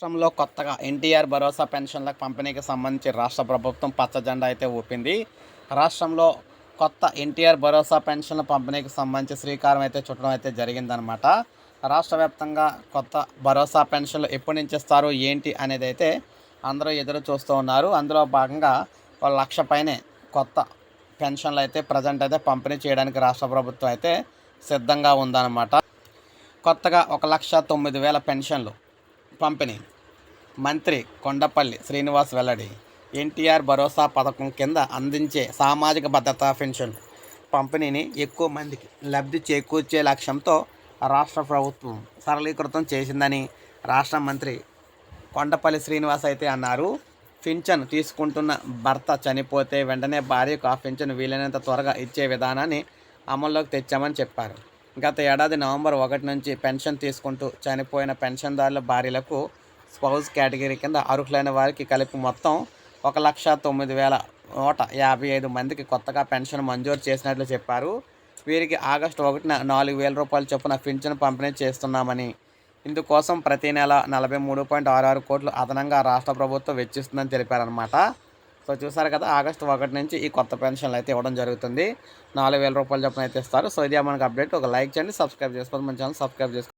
రాష్ట్రంలో కొత్తగా ఎన్టీఆర్ భరోసా పెన్షన్లకు పంపిణీకి సంబంధించి రాష్ట్ర ప్రభుత్వం పచ్చ జెండా అయితే ఊపింది. రాష్ట్రంలో కొత్త ఎన్టీఆర్ భరోసా పెన్షన్ల పంపిణీకి సంబంధించి శ్రీకారం అయితే చుట్టడం అయితే జరిగిందనమాట రాష్ట్ర వ్యాప్తంగా కొత్త భరోసా పెన్షన్లు ఎప్పటి నుంచి ఇస్తారు ఏంటి అనేది అయితే అందరూ ఎదురు చూస్తూ ఉన్నారు. అందులో భాగంగా ఒక లక్ష పైనే కొత్త పెన్షన్లు అయితే ప్రజెంట్ అయితే పంపిణీ చేయడానికి రాష్ట్ర ప్రభుత్వం అయితే సిద్ధంగా ఉందన్నమాట. కొత్తగా ఒక లక్ష తొమ్మిది వేల పెన్షన్లు పంపిణీ. మంత్రి కొండపల్లి శ్రీనివాస్ వెల్లడి ఎన్టీఆర్ భరోసా పథకం కింద అందించే సామాజిక భద్రతా పెన్షన్ పంపిణీని ఎక్కువ మందికి లబ్ధి చేకూర్చే లక్ష్యంతో రాష్ట్ర ప్రభుత్వం సరళీకృతం చేసిందని రాష్ట్ర మంత్రి కొండపల్లి శ్రీనివాస్ అయితే అన్నారు. పింఛన్ తీసుకుంటున్న భర్త చనిపోతే వెంటనే భార్యకు ఆ పింఛన్ వీలైనంత త్వరగా ఇచ్చే విధానాన్ని అమల్లోకి తెచ్చామని చెప్పారు. గత ఏడాది నవంబర్ ఒకటి నుంచి పెన్షన్ తీసుకుంటూ చనిపోయిన పెన్షన్దారుల భార్యలకు స్పౌజ్ కేటగిరీ కింద అర్హులైన వారికి కలిపి మొత్తం ఒక లక్ష తొమ్మిది వేల నూట యాభై ఐదు మందికి కొత్తగా పెన్షన్ మంజూరు చేసినట్లు చెప్పారు. వీరికి ఆగస్టు ఒకటిన నాలుగు వేల రూపాయల చొప్పున పింఛను పంపిణీ చేస్తున్నామని. ఇందుకోసం ప్రతి నెల నలభై మూడు పాయింట్ ఆరు ఆరు కోట్లు అదనంగా రాష్ట్ర ప్రభుత్వం వెచ్చిస్తుందని తెలిపారనమాట సో చూసారు కదా ఆగస్టు ఒకటి నుంచి ఈ కొత్త పెన్షన్లు అయితే ఇవ్వడం జరుగుతుంది. నాలుగు వేల రూపాయల చొప్పున అయితే ఇస్తారు. సో ఇదే మనకు అప్డేట్. ఒక లైక్ చేయండి సబ్స్క్రైబ్ చేసుకోండి. మన ఛానల్ సబ్స్క్రైబ్ చేసుకోండి.